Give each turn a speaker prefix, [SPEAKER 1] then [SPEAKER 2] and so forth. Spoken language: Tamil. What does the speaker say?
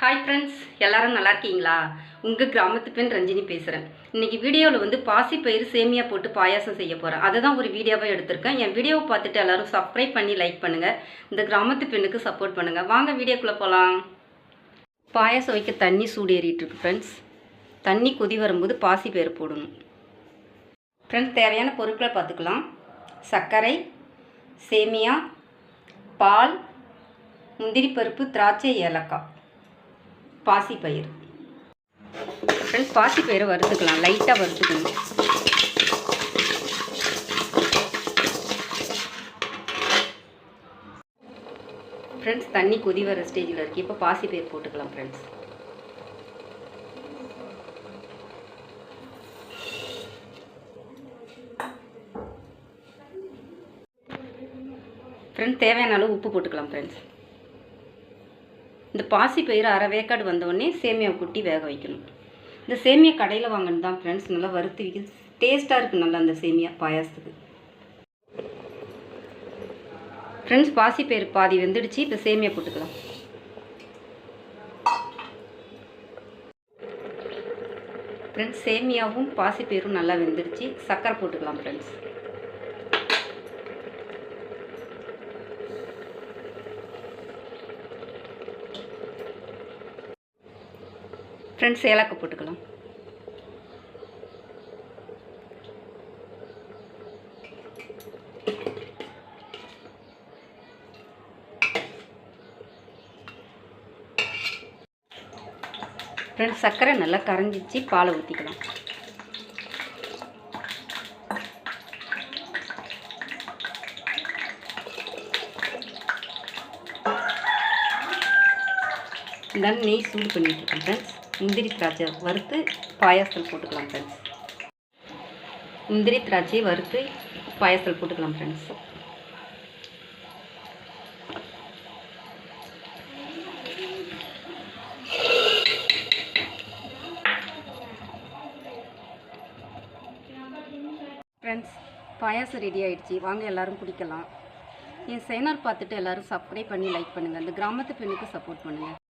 [SPEAKER 1] ஹாய் ஃப்ரெண்ட்ஸ் எல்லாரும் நல்லா இருக்கீங்களா? உங்கள் கிராமத்து பெண் ரஞ்சினி பேசுகிறேன் இன்றைக்கி வீடியோவில் வந்து பாசிப்பயிறு சேமியா போட்டு பாயாசம் செய்ய போகிறேன் அதை தான் ஒரு வீடியோவாக எடுத்திருக்கேன். என் வீடியோவை பார்த்துட்டு எல்லாரும் சப்ஸ்கிரைப் பண்ணி லைக் பண்ணுங்கள் இந்த கிராமத்து பெண்ணுக்கு சப்போர்ட் பண்ணுங்கள் வாங்க வீடியோக்குள்ளே போகலாம் பாயாசம் வைக்க தண்ணி சூடு ஏறிட்டு இருக்கு ஃப்ரெண்ட்ஸ் தண்ணி கொதி வரும்போது பாசிப்பயிறு போடணும். ஃப்ரெண்ட்ஸ் தேவையான பொருட்களை பார்த்துக்கலாம். சர்க்கரை சேமியா பால் முந்திரி பருப்பு திராட்சை ஏலக்காய். பாசிப்பயிறு ஃப்ரெண்ட்ஸ் பாசிப்பயிரை வறுத்துக்கலாம் லைட்டாக வறுத்துக்கணும். ஃப்ரெண்ட்ஸ் தண்ணி கொதி வர ஸ்டேஜில் இருக்குது இப்போ பாசிப்பயிர் போட்டுக்கலாம் ஃப்ரெண்ட்ஸ் ஃப்ரெண்ட்ஸ் தேவையான அளவு உப்பு போட்டுக்கலாம் ஃப்ரெண்ட்ஸ் இந்த பாசிப்பயிறு அரை வேக்காடு வந்தோடனே சேமியா குட்டி வேக வைக்கணும். இந்த சேமியா கடையில் வாங்கினது தான் ஃப்ரெண்ட்ஸ் நல்லா வறுத்து விற்கிது டேஸ்ட்டாக இருக்குது நல்லா அந்த சேமியா பாயாசத்துக்கு. ஃப்ரெண்ட்ஸ் பாசிப்பயிறு பாதி வெந்துடுச்சு. இப்போ சேமியா போட்டுக்கலாம். ஃப்ரெண்ட்ஸ் சேமியாவும் பாசிப்பயிரும் நல்லா வெந்துடுச்சு. சர்க்கரை போட்டுக்கலாம் ஃப்ரெண்ட்ஸ் ஃப்ரெண்ட்ஸ் ஏலக்காய் போட்டுக்கலாம். ஃப்ரெண்ட்ஸ் சர்க்கரை நல்லா கரைஞ்சிச்சு பாலை ஊற்றிக்கலாம் இந்த நெய் சூடு பண்ணிட்டு இருக்கேன் ஃப்ரெண்ட்ஸ் முந்திரி திராட்சை வறுத்து பாயாசத்தில் போட்டுக்கலாம் ஃப்ரெண்ட்ஸ் முந்திரி திராட்சையை வறுத்து பாயாசத்தில் போட்டுக்கலாம் ஃப்ரெண்ட்ஸ் ஃப்ரெண்ட்ஸ் பாயாசம் ரெடி ஆகிடுச்சி வாங்க எல்லாரும் குடிக்கலாம். என் சேனல் பார்த்துட்டு எல்லாரும் சப்ஸ்கிரைப் பண்ணி லைக் பண்ணுங்கள் அந்த கிராமத்து பெண்ணுக்கு சப்போர்ட் பண்ணுங்கள்